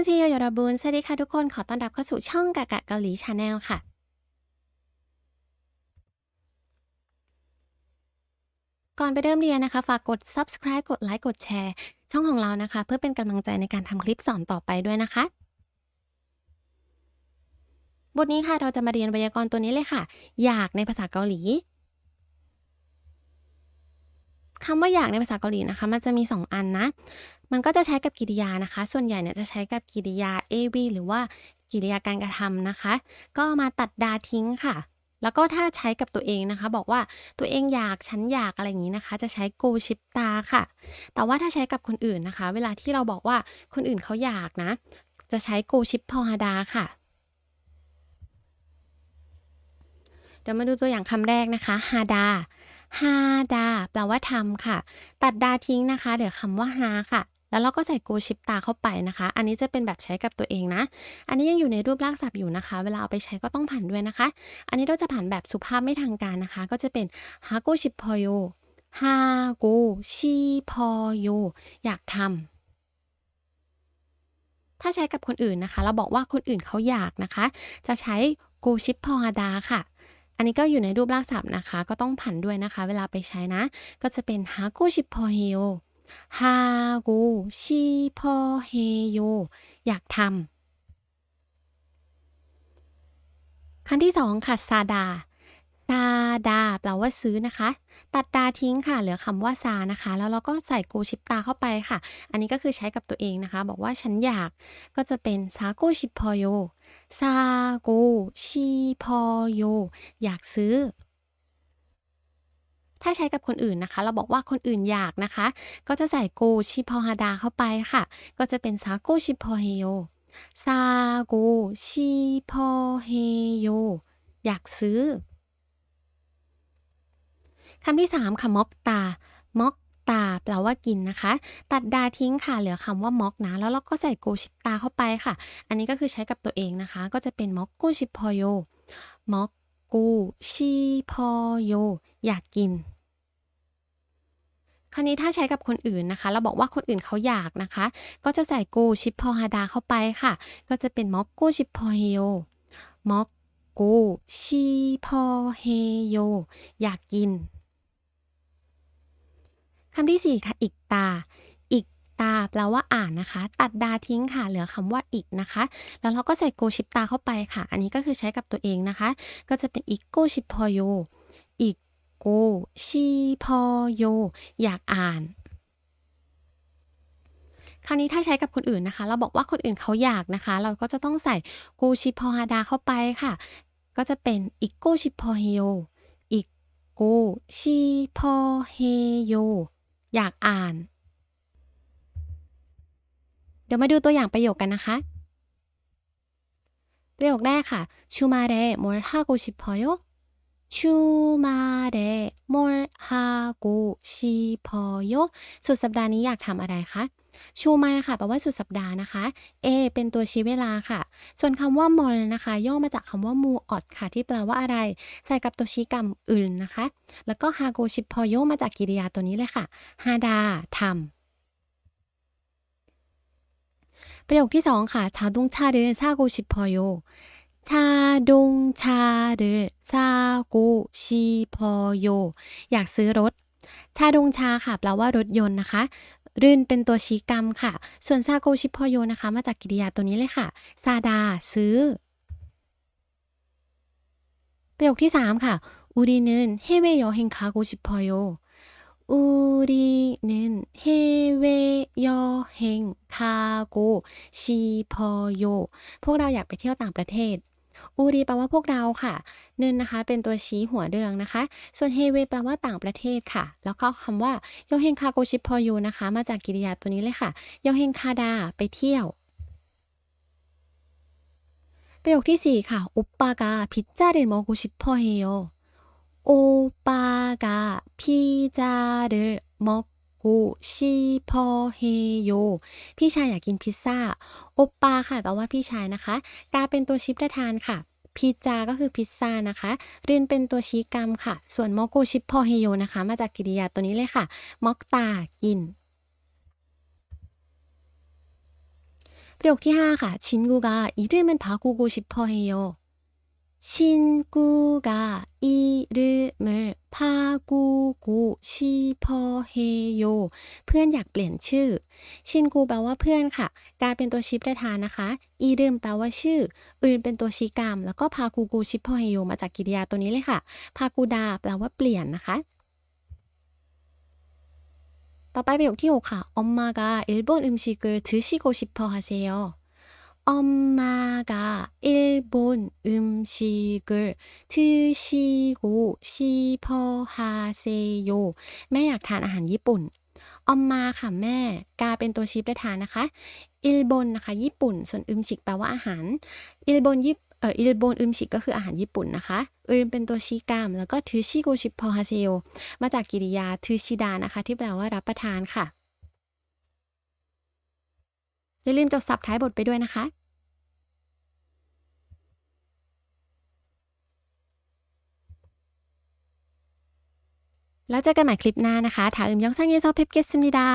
นเซียยราบุนสวัสดีค่ะทุกคนขอต้อนรับเข้าสู่ช่องกะกะเกาหลีชาแนลค่ะ ก่อนไปเริ่มเรียนนะคะ ฝากกด subscribe กดไลค์กดแชร์ ช่องของเรานะคะ เพื่อเป็นกำลังใจในการทำคลิปสอนต่อไปด้วยนะคะ บทนี้ค่ะเราจะมาเรียนไวยากรณ์ตัวนี้เลยค่ะ อยากในภาษาเกาหลีคำว่าอยากในภาษาเกาหลีนะคะ มันจะมี 2 อันนะ มันก็จะใช้กับกริยานะคะ ส่วนใหญ่เนี่ยจะใช้กับกริยา AV หรือว่ากิริยาการกระทำนะคะ ก็มาตัดดาทิ้งค่ะ แล้วก็ถ้าใช้กับตัวเองนะคะ บอกว่าตัวเองอยากฉันอยากอะไรอย่างนี้นะคะ จะใช้กูชิปตาค่ะ แต่ว่าถ้าใช้กับคนอื่นนะคะ เวลาที่เราบอกว่าคนอื่นเขาอยากนะ จะใช้กูชิปพอฮาดาค่ะเดี๋ยวมาดูตัวอย่างคำแรกนะคะฮาดาฮาดาแปลว่าทำค่ะ ตัดดาทิ้งนะคะเดี๋ยวคำว่าฮาค่ะ แล้วเราก็ใส่กูชิปตาเข้าไปนะคะ อันนี้จะเป็นแบบใช้กับตัวเองนะ อันนี้ยังอยู่ในรูปรากศัพท์อยู่นะคะ เวลาเอาไปใช้ก็ต้องผันด้วยนะคะ อันนี้เราจะผันแบบสุภาพไม่ทางการนะคะ ก็จะเป็นฮากูชิพอโยฮากูชิพอโยอยากทำถ้าใช้กับคนอื่นนะคะ เราบอกว่าคนอื่นเขาอยากนะคะ จะใช้กูชิพอฮาดาค่ะ อันนี้ก็อยู่ในรูปรากศัพท์นะคะ ก็ต้องผันด้วยนะคะ เวลาไปใช้นะ ก็จะเป็นฮากูชิพอเฮโย ฮากูชิพอเฮโยอยากทำคำที่สองค่ะซาดาซาดาแปลว่าซื้อนะคะ ตัดดาทิ้งค่ะ เหลือคำว่าซานะคะ แล้วเราก็ใส่กูชิปตาเข้าไปค่ะ อันนี้ก็คือใช้กับตัวเองนะคะ บอกว่าฉันอยากก็จะเป็นซากูชิพอโยซากูชิพอโยอยากซื้อ ถ้าใช้กับคนอื่นนะคะ เราบอกว่าคนอื่นอยากนะคะ ก็จะใส่กูชิพอฮาดาเข้าไปค่ะ ก็จะเป็นซาโกชิพอเฮโยซาโกชิพอเฮโยอยากซื้อคำที่ 3 ค่ะ ม็อกตา ม็อกตา แปลว่ากินนะคะ ตัดดาทิ้งค่ะ เหลือคำว่าม็อกนะ แล้วเราก็ใส่โกชิตาเข้าไปค่ะ อันนี้ก็คือใช้กับตัวเองนะคะ ก็จะเป็นม็อกกูชิพอโยม็อกกูชิพอโยอยากกิน คราวนี้ถ้าใช้กับคนอื่นนะคะ เราบอกว่าคนอื่นเขาอยากนะคะ ก็จะใส่กูชิปพอฮาดาเข้าไปค่ะ ก็จะเป็นมอกกูชิปพอเฮโยมอกกูชิพอเฮโยอยากกินคำที่4ค่ะอีกตาอีกตาแปลว่าอ่านนะคะ ตัดดาทิ้งค่ะ เหลือคำว่าอีกนะคะ แล้วเราก็ใส่โกชิปตาเข้าไปค่ะ อันนี้ก็คือใช้กับตัวเองนะคะ ก็จะเป็นอีกโกชิพอโยอีก กูชีพอโย อยากอ่าน คราวนี้ถ้าใช้กับคนอื่นนะคะ เราบอกว่าคนอื่นเขาอยากนะคะ เราก็จะต้องใส่กูชิพอฮาดาเข้าไปค่ะ ก็จะเป็นอิโกชิพอเฮโยอิโกชิพอเฮโยอยากอ่าน เดี๋ยวมาดูตัวอย่างประโยคกันนะคะประโยคแรกค่ะชูมาเรมอร์ฮาโกชิพอโย 주말에 뭘 하고 싶어요? สุดสัปดาห์นี้อยากทำอะไรคะ ชูมาค่ะแปลว่าสุดสัปดาห์นะคะ A เป็นตัวชี้เวลาค่ะ ส่วนคำว่ามอลนะคะ ย่อมาจากคำว่ามูออดค่ะ ที่แปลว่าอะไร ใส่กับตัวชี้กรรมอื่นนะคะ แล้วก็ฮาโกชิพอย่อมาจากกริยาตัวนี้เลยค่ะฮาดาทำประโยคที่สองค่ะ자동차를사고싶어요 자 동차를 사고 싶어요 อยากซื้อรถ ชาดงชาค่ะ แปลว่ารถยนต์นะคะ รื่นเป็นตัวชี้กรรมค่ะ ส่วนซาโกชิพอโยนะคะ มาจากกริยาตัวนี้เลยค่ะ ซาดา ซื้อ ประโยคที่ 3 ค่ะ 우리는 해외여행 가고 싶어요. 우리는 해외여행 가고 싶어요. พวกเราอยากไปเที่ยวต่างประเทศ อูรีแปลว่าพวกเราค่ะนึนนะคะ เป็นตัวชี้หัวเรืองนะคะ ส่วนเฮเวแปลว่าต่างประเทศค่ะ แล้วก็คำว่าโยเฮงคาโกชิพอยูนะคะ มาจากกริยาตัวนี้เลยค่ะโยเฮงคาดาไปเที่ยว ประโยคที่ 4 ค่ะ อุปปากาพิจจาเรนมอกุชิพอเฮโย โอปากาพิจาเรมอกุชิพอเฮโยพี่ชายอยากกินพิซซ่า โอปาค่ะแปลว่าพี่ชายนะคะ กาเป็นตัวชิปประธานค่ะ พิจา ก็คือพิซซ่านะคะ รินเป็นตัวชี้กรรมค่ะ ส่วนมอกุชิพอเฮโยนะคะ มาจากกริยาตัวนี้เลยค่ะ มอกตา กิน ประโยคที่ 5 ค่ะ 친구가 이름은 바꾸고 싶어 해요. 친구가 이름을 바꾸고 싶어 해요. เพื่อนอยากเปลี่ยนชื่อ ชินกูแปลว่าเพื่อนค่ะ กลายเป็นตัวชี้ประธานนะคะ อีรึมแปลว่าชื่อ อื่นเป็นตัวชี้กรรม แล้วก็พากูกูชิพอเฮโยมาจากกริยาตัวนี้เลยค่ะ พากูดาแปลว่าเปลี่ยนนะคะ ต่อไปประโยคที่ 6 ค่ะ 엄마가 일본 음식을 드시고 싶어 하세요. 엄마가 일본 음식을 드시고 싶어 하세요. แม่อยากทานอาหารญี่ปุ่น ออมมาค่ะแม่ กาเป็นตัวชี้ประธานนะคะ อิลบนนะคะ ญี่ปุ่น ส่วนอึมชิกแปลว่าอาหาร อิลบนยิปเอ่ออิลบนอึมชิกก็คืออาหารญี่ปุ่นนะคะอึมเป็นตัวชี้กรรม แล้วก็ทือชิโกชิพอฮาเซโยมาจากกริยาทือชิดานะคะ ที่แปลว่ารับประทานค่ะ อย่าลืมจดสับท้ายบทไปด้วยนะคะ แล้วเจอกันใหม่คลิปหน้านะคะถาอึมยองซังเยซอเพปเกสมิดา